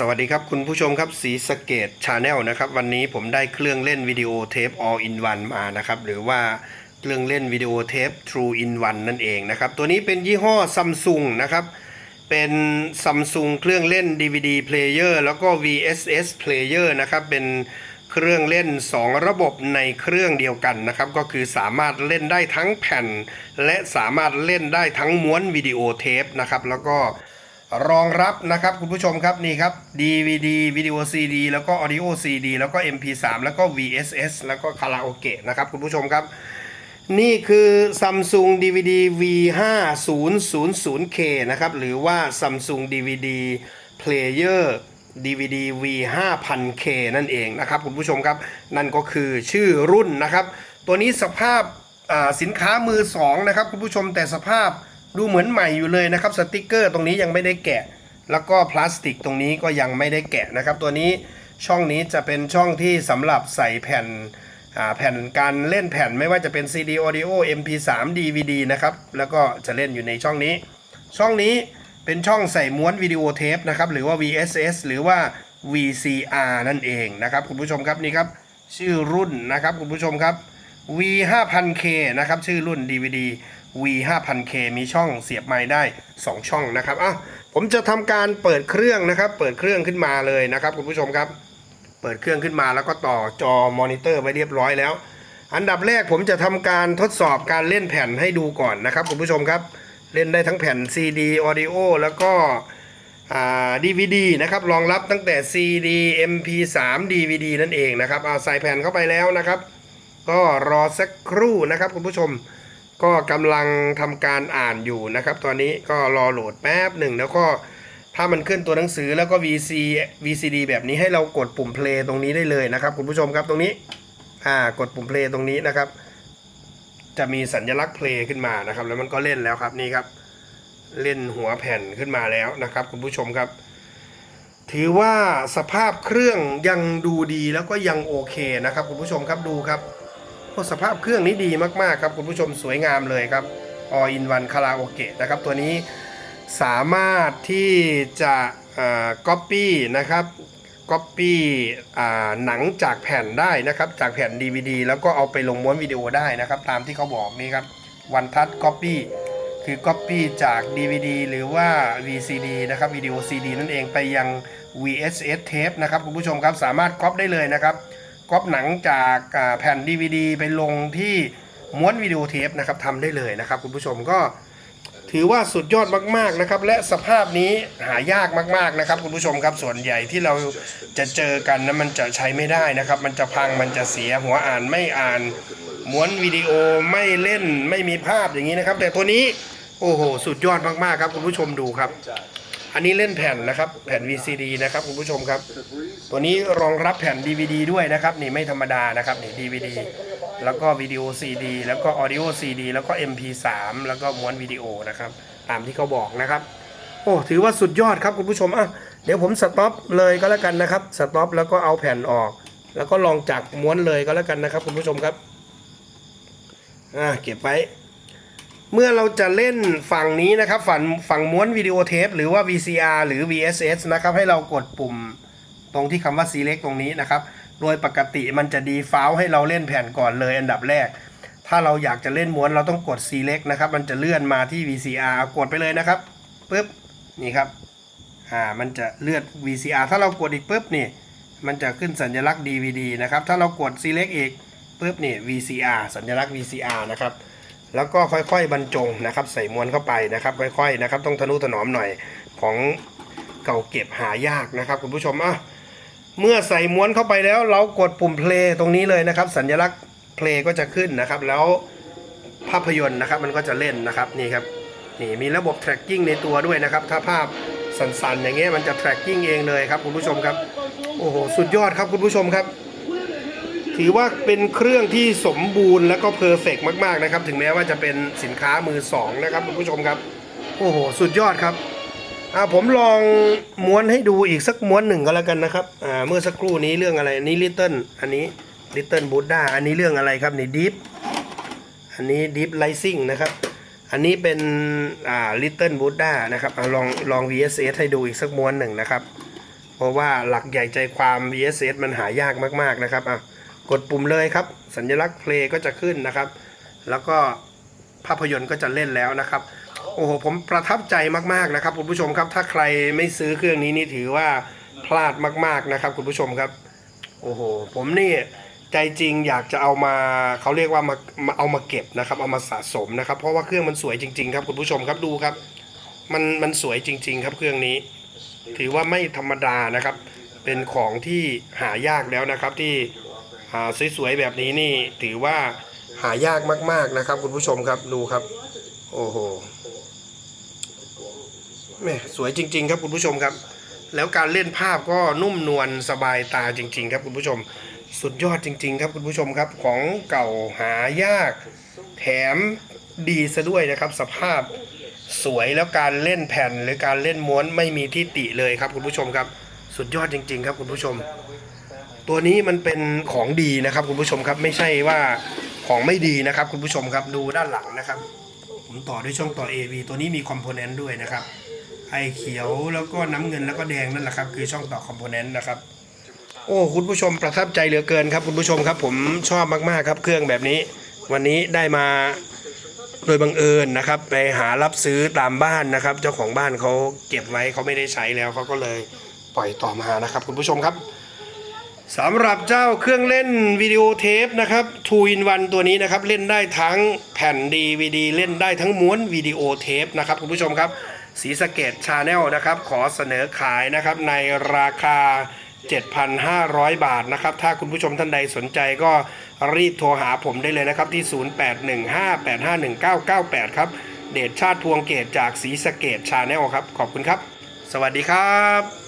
สวัสดีครับคุณผู้ชมครับสีสเกตชาแนลนะครับวันนี้ผมได้เครื่องเล่นวิดีโอเทป all in one มานะครับหรือว่าเครื่องเล่นวิดีโอเทป True in one นั่นเองนะครับตัวนี้เป็นยี่ห้อ Samsung นะครับเป็น Samsung เครื่องเล่น DVD player แล้วก็ VSS player นะครับเป็นเครื่องเล่น 2 ระบบในเครื่องเดียวกันนะครับก็คือสามารถเล่นได้ทั้งแผ่น และสามารถเล่นได้ทั้งม้วนวิดีโอเทปนะครับแล้วก็ รองรับนะครับคุณผู้ชมครับนี่ครับ DVD วิดีโอ CD แล้วก็ Audio CD แล้วก็ MP3 แล้วก็ VSS แล้วก็คาราโอเกะนะครับคุณผู้ชมครับ นี่คือ Samsung DVD V5000K นะครับหรือว่า Samsung DVD Player DVD V5000K นั่นเองนะครับคุณผู้ชมครับ นั่นก็คือชื่อรุ่นนะครับ ตัวนี้สภาพสินค้ามือสองนะครับคุณผู้ชมแต่สภาพ ดูเหมือนใหม่อยู่เลยนะครับสติกเกอร์ตรงนี้ยังไม่ได้แกะ แล้วก็พลาสติกตรงนี้ก็ยังไม่ได้แกะนะครับ ตัวนี้ช่องนี้จะเป็นช่องที่สำหรับใส่แผ่นแผ่นการเล่นแผ่นไม่ว่าจะเป็น CD Audio MP3 DVD นะครับ แล้วก็จะเล่นอยู่ในช่องนี้ ช่องนี้เป็นช่องใส่ม้วนวิดีโอเทปนะครับ หรือว่า VSS หรือว่า VCR นั่นเองนะครับ คุณผู้ชมครับนี่ครับชื่อรุ่นนะครับคุณผู้ชมครับ V5000K นะครับชื่อรุ่น DVD V5000K มีช่องเสียบไม้ได้ 2 ช่องนะครับอะผมจะทำการเปิดเครื่องนะครับ เปิดเครื่องขึ้นมาเลยนะครับคุณผู้ชมครับ เปิดเครื่องขึ้นมาแล้วก็ต่อจอมอนิเตอร์ไว้เรียบร้อยแล้ว อันดับแรกผมจะทำการทดสอบการเล่นแผ่นให้ดูก่อนนะครับคุณผู้ชมครับ เล่นได้ทั้งแผ่น CD Audio แล้วก็อ่า DVD นะครับรองรับตั้งแต่ CD MP3 DVD นั่นเองนะครับเอาใส่แผ่นเข้าไปแล้วนะครับ ก็รอสักครู่นะครับคุณผู้ชม ก็กำลังทำการอ่านอยู่นะครับ ตอนนี้ก็รอโหลดแป๊บหนึ่งแล้วก็ถ้ามันขึ้นตัวหนังสือแล้วก็ VC VCD แบบนี้ให้เรากดปุ่ม play ตรงนี้ได้เลยนะครับ คุณผู้ชมครับตรงนี้อ่ากดปุ่ม play ตรงนี้นะครับ จะมีสัญลักษณ์ play ขึ้นมานะครับ แล้วมันก็เล่นแล้วครับนี่ครับ เล่นหัวแผ่นขึ้นมาแล้วนะครับ คุณผู้ชมครับ ถือว่าสภาพเครื่องยังดูดีแล้วก็ยังโอเคนะครับ คุณผู้ชมครับดูครับ สภาพเครื่องนี้ดีมากๆครับคุณผู้ชมสวยงามเลยครับ All in one คาราโอเกะนะครับตัวนี้สามารถที่จะก๊อปปี้นะครับก๊อปปี้หนังจากแผ่นได้นะครับจากแผ่น DVD แล้วก็เอาไปลงม้วนวิดีโอได้นะครับตามที่เขาบอกนี่ครับวันทัชก๊อปปี้คือก๊อปปี้จาก DVD หรือว่า VCD นะครับวิดีโอ CD นั่นเองไปยัง VSS tape นะครับคุณผู้ชมครับสามารถก๊อปได้เลยนะครับ ก๊อปหนังจากแผ่น DVD ไปลงที่ม้วนวิดีโอเทปนะครับทำได้เลยนะครับ คุณผู้ชมก็ถือว่าสุดยอดมากๆนะครับ และสภาพนี้หายากมากๆนะครับ คุณผู้ชมครับส่วนใหญ่ที่เราจะเจอกันนะมันจะใช้ไม่ได้นะครับ มันจะพังมันจะเสียหัวอ่านไม่อ่านม้วนวิดีโอไม่เล่นไม่มีภาพอย่างนี้นะครับ แต่ตัวนี้โอ้โห สุดยอดมากๆครับ คุณผู้ชมดูครับ อันนี้เล่นแผ่นนะครับแผ่น VCD นะครับคุณผู้ชมครับ ตัวนี้รองรับแผ่น DVD ด้วยนะครับนี่ไม่ธรรมดานะครับนี่ DVD แล้วก็วิดีโอ CD แล้วก็ Audio CD แล้วก็ MP3 แล้วก็ม้วนวิดีโอนะครับตามที่เขาบอกนะครับ โอ้ถือว่าสุดยอดครับคุณผู้ชมอะเดี๋ยวผมสต็อปเลยก็แล้วกันนะครับสต็อปแล้วก็เอาแผ่นออก แล้วก็ลองจากม้วนเลยก็แล้วกันนะครับ คุณผู้ชมครับอ่าเก็บไว้ เมื่อเราจะเล่นฝั่งนี้นะครับฝั่งฝั่งม้วนวิดีโอเทปหรือว่า VCR หรือ VSS นะครับ ให้เรากดปุ่มตรงที่คำว่า select ตรงนี้นะครับ โดยปกติมันจะดีฟาลให้เราเล่นแผ่นก่อนเลยอันดับแรก ถ้าเราอยากจะเล่นม้วนเราต้องกด select นะครับ มันจะเลื่อนมาที่ VCR กดไปเลยนะครับปึ๊บนี่ครับอ่ามันจะเลื่อน VCR ถ้าเรากดอีกปึ๊บนี่มันจะขึ้นสัญลักษณ์ DVD นะครับ ถ้าเรากด select อีกปึ๊บนี่ VCR สัญลักษณ์ VCR นะครับ แล้วก็ค่อยๆบรรจงนะครับ ใส่มวนเข้าไปนะครับ ค่อยๆนะครับ ต้องทนุถนอมหน่อยของเก่าเก็บหายากนะครับคุณผู้ชมอะเมื่อใส่ม้วนเข้าไปแล้ว เรากดปุ่ม play ตรงนี้เลยนะครับ สัญลักษณ์ play ก็จะขึ้นนะครับ แล้วภาพยนตร์นะครับ มันก็จะเล่นนะครับนี่ครับนี่มีระบบ tracking ในตัวด้วยนะครับ ถ้าภาพสั่นๆ อย่างเงี้ยมันจะ tracking เองเลยครับคุณผู้ชมครับโอ้โหสุดยอดครับคุณผู้ชมครับ ถือว่าเป็นเครื่องที่สมบูรณ์และก็เพอร์เฟกมากๆนะครับ ถึงแม้ว่าจะเป็นสินค้ามือสองนะครับคุณผู้ชมครับ โอ้โห สุดยอดครับอ่าผมลองม้วนให้ดูอีกสักม้วนหนึ่งก็แล้วกันนะครับอ่าเมื่อสักครู่นี้เรื่องอะไรอันนี้ลิตเติ้ลอันนี้ลิตเติ้ลบูดาอันนี้เรื่องอะไรครับนี่ดิฟอันนี้ดิฟไลซิ่งนะครับ อันนี้เป็นอ่าลิตเติ้ลบูดานะครับอ่าลองลอง VSS ให้ดูอีกสักม้วนหนึ่งนะครับ เพราะว่าหลักใหญ่ใจความ VSS มันหายากมากๆนะครับอะ กดปุ่มเลยครับ สัญลักษณ์เพลงก็จะขึ้นนะครับ แล้วก็ภาพยนตร์ก็จะเล่นแล้วนะครับ โอ้โหผมประทับใจมากๆนะครับคุณผู้ชมครับ ถ้าใครไม่ซื้อเครื่องนี้นี่ถือว่าพลาดมากๆนะครับ คุณผู้ชมครับ โอ้โหผมนี่ใจจริงอยากจะเอามาเขาเรียกว่ามามาเอามาเก็บนะครับ เอามาสะสมนะครับ เพราะว่าเครื่องมันสวยจริง ๆ ครับคุณผู้ชมครับดูครับ มันมันสวยจริง ๆ ครับเครื่องนี้ ถือว่าไม่ธรรมดานะครับ เป็นของที่หายากแล้วนะครับที่ สวยๆแบบนี้นี่ถือว่าหายากมาก ๆนะครับ คุณผู้ชมครับดูครับ โอ้โหแม่สวยจริง ๆ ครับคุณผู้ชมครับ แล้วการเล่นภาพก็นุ่มนวลสบายตาจริง ๆ ครับคุณผู้ชม สุดยอดจริง ๆ ครับคุณผู้ชมครับของเก่าหายาก แถมดีซะด้วยนะครับ สภาพสวยแล้วการเล่นแผ่นหรือการเล่นม้วนไม่มีที่ติเลยครับคุณผู้ชมครับ สุดยอดจริง ๆ ครับคุณผู้ชม ตัวนี้มันเป็นของดีนะครับ คุณผู้ชมครับไม่ใช่ว่าของไม่ดีนะครับ คุณผู้ชมครับดูด้านหลังนะครับ ผมต่อด้วยช่องต่อ AV ตัวนี้มีคอมโพเนนต์ด้วยนะครับไอเขียวแล้วก็น้ำเงินแล้วก็แดงนั่นแหละครับคือช่องต่อคอมโพเนนต์นะครับโอ้คุณผู้ชมประทับใจเหลือเกินครับ คุณผู้ชมครับ ผมชอบมากๆครับเครื่องแบบนี้ วันนี้ได้มาโดยบังเอิญนะครับ ไปหารับซื้อตามบ้านนะครับ เจ้าของบ้านเขาเก็บไว้เขาไม่ได้ใช้แล้วเขาก็เลยปล่อยต่อมานะครับ คุณผู้ชมครับ สำหรับเจ้าเครื่องเล่นวิดีโอเทปนะครับ2 in 1ตัวนี้นะครับเล่นได้ทั้งแผ่น DVD เล่นได้ทั้งม้วนวิดีโอเทปนะครับคุณผู้ชมครับสีสเกตชาแนลนะครับขอเสนอขายนะครับในราคา 7,500 บาทนะครับถ้าคุณผู้ชมท่านใดสนใจก็รีบโทรหาผมได้เลยนะครับที่ 0815851998 ครับ เดชชาติพวงเกตจากสีสเกตชาแนลครับ ขอบคุณครับ สวัสดีครับ